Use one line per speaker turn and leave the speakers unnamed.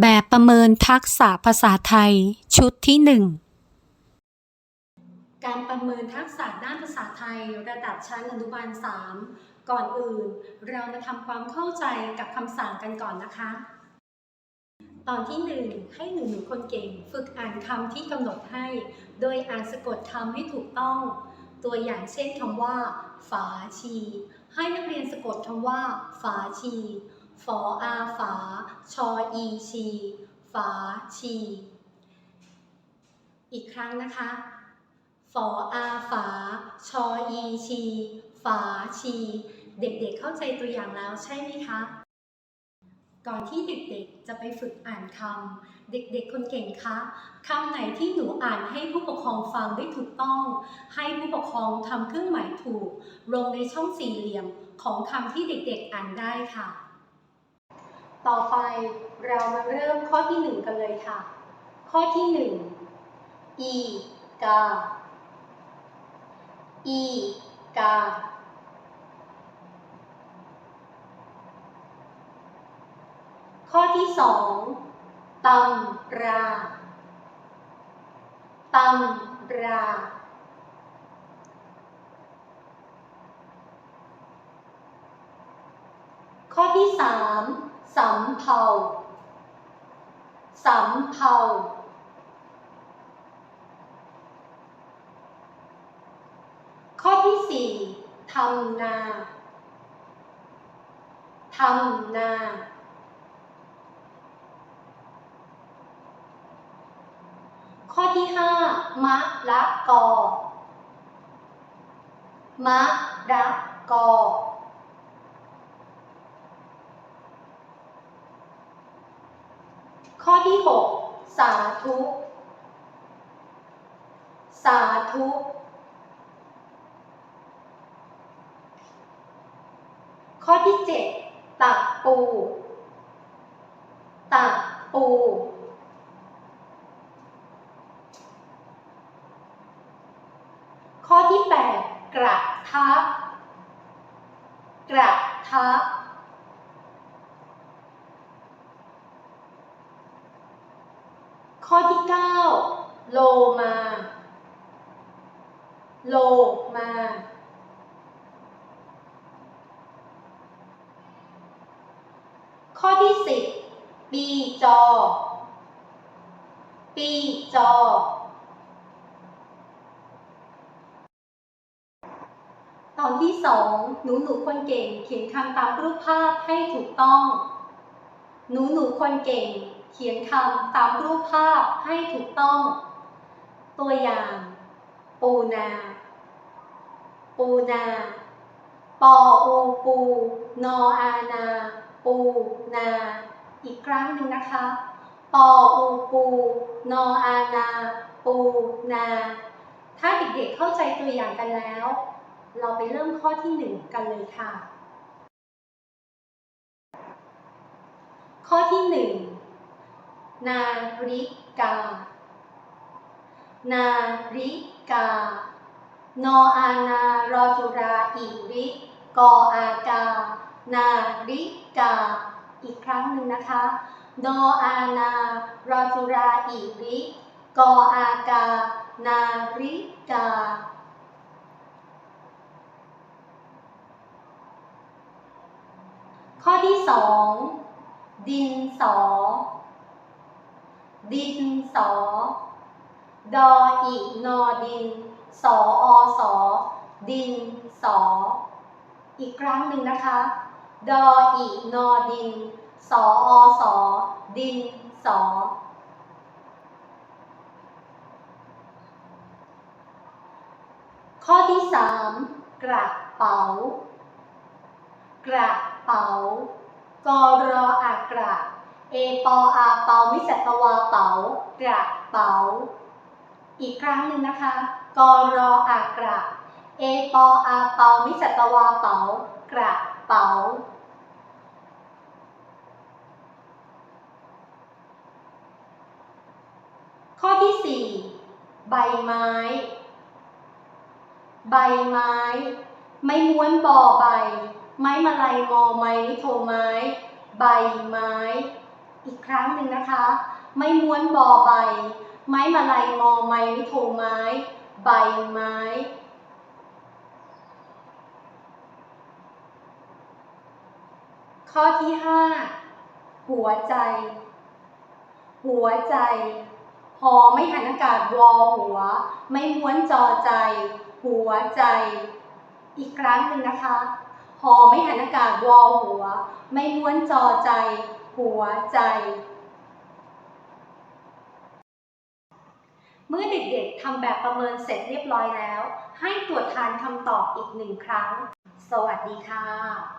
แบบประเมินทักษะภาษาไทย ชุดที่ 1 การประเมินทักษะด้านภาษาไทยระดับชั้นอนุบาล 3 ก่อนอื่น เรามาทำความเข้าใจกับคำสั่งกันก่อนนะคะ ตอนที่ 1 ให้หนูหนูคนเก่ง ฝึกอ่านคำที่กำหนดให้ โดยอ่านสะกดคำให้ถูกต้อง ตัวอย่างเช่นคำว่า ฝาชี ให้นักเรียนสะกดคำว่า ฝาชี ฝออาฝา ชออีชี ฝาชี อีกครั้งนะคะ ฝออาฝา ชออีชี ฝาชี เด็กๆเข้าใจตัวอย่างแล้วใช่ไหมคะ ก่อนที่เด็กๆจะไปฝึกอ่านคำ เด็กๆคนเก่งคะคำไหนที่หนูอ่านให้ผู้ปกครองฟังได้ถูกต้อง ให้ผู้ปกครองทำเครื่องหมายถูก ลงในช่องสี่เหลี่ยมของคำที่เด็กๆอ่านได้ค่ะ ต่อไปเรามาเริ่มข้อที่หนึ่งกันเลยค่ะ ข้อที่หนึ่งอีกา อีกาข้อที่สองตำราตำรา ข้อที่สาม สำเภาสำเภาข้อที่สี่ทำนาทำนาข้อที่ห้ามะละกอมะระกอ ข้อที่หกสาธุ สาธุ ข้อที่เจ็ดตักปู ตักปู ข้อที่แปดกระทะกระทะ ข้อที่เก้าโลมา โลมา ข้อที่สิบปีจอ ปีจอ ตอนที่สองหนูหนูคนเก่งเขียนคำตามรูปภาพให้ถูกต้อง หนูหนูคนเก่ง เขียนคำตามรูปภาพให้ถูกต้อง ตัวอย่าง ปูนา ปูนา ปออูปู นออานา ปูนา อีกครั้งหนึ่งนะคะ ปออูปู นออานา ปูนา ถ้าเด็กๆเข้าใจตัวอย่างกันแล้ว เราไปเริ่มข้อที่หนึ่งกันเลยค่ะ ข้อที่หนึ่ง นาฬิกา นาฬิกา นออานารอจุราอีริกออากา นาฬิกา อีกครั้งหนึ่งนะคะ นออานารอจุราอีริกออากา นาฬิกาข้อที่สองดินสอ ดินสอ ดออีนอดิน สออสอ ดินสอ อีกครั้งหนึ่งนะคะ ดออีนอดิน สออสอ ดินสอ ข้อที่สามกระเป๋า กระเป๋ากรออากระ เอปออาเปามิสัตวาเปากระเปาอีกครั้งหนึ่งนะคะกรออากระเอปออาเปามิสัตวาเปากระเปาข้อที่สี่ใบไม้ ใบไม้ ไม้ม้วนบอใบ ไม้มาลัยมอไม้นิโทไม้ ใบไม้ อีกครั้งหนึ่งนะคะ ไม่ม้วนบอใบ ไม้มาลัยมอไม้ไม่โทไม้ ใบไม้ข้อที่5หัวใจ หัวใจหอไม่หันอากาศวอหัว ไม่ม้วนจอใจ หัวใจ อีกครั้งหนึ่งนะคะหอไม่หันอากาศวอหัว ไม่ม้วนจอใจ หัวใจ เมื่อเด็กๆทำแบบประเมินเสร็จเรียบร้อยแล้ว ให้ตรวจทานคำตอบอีกหนึ่งครั้ง สวัสดีค่ะ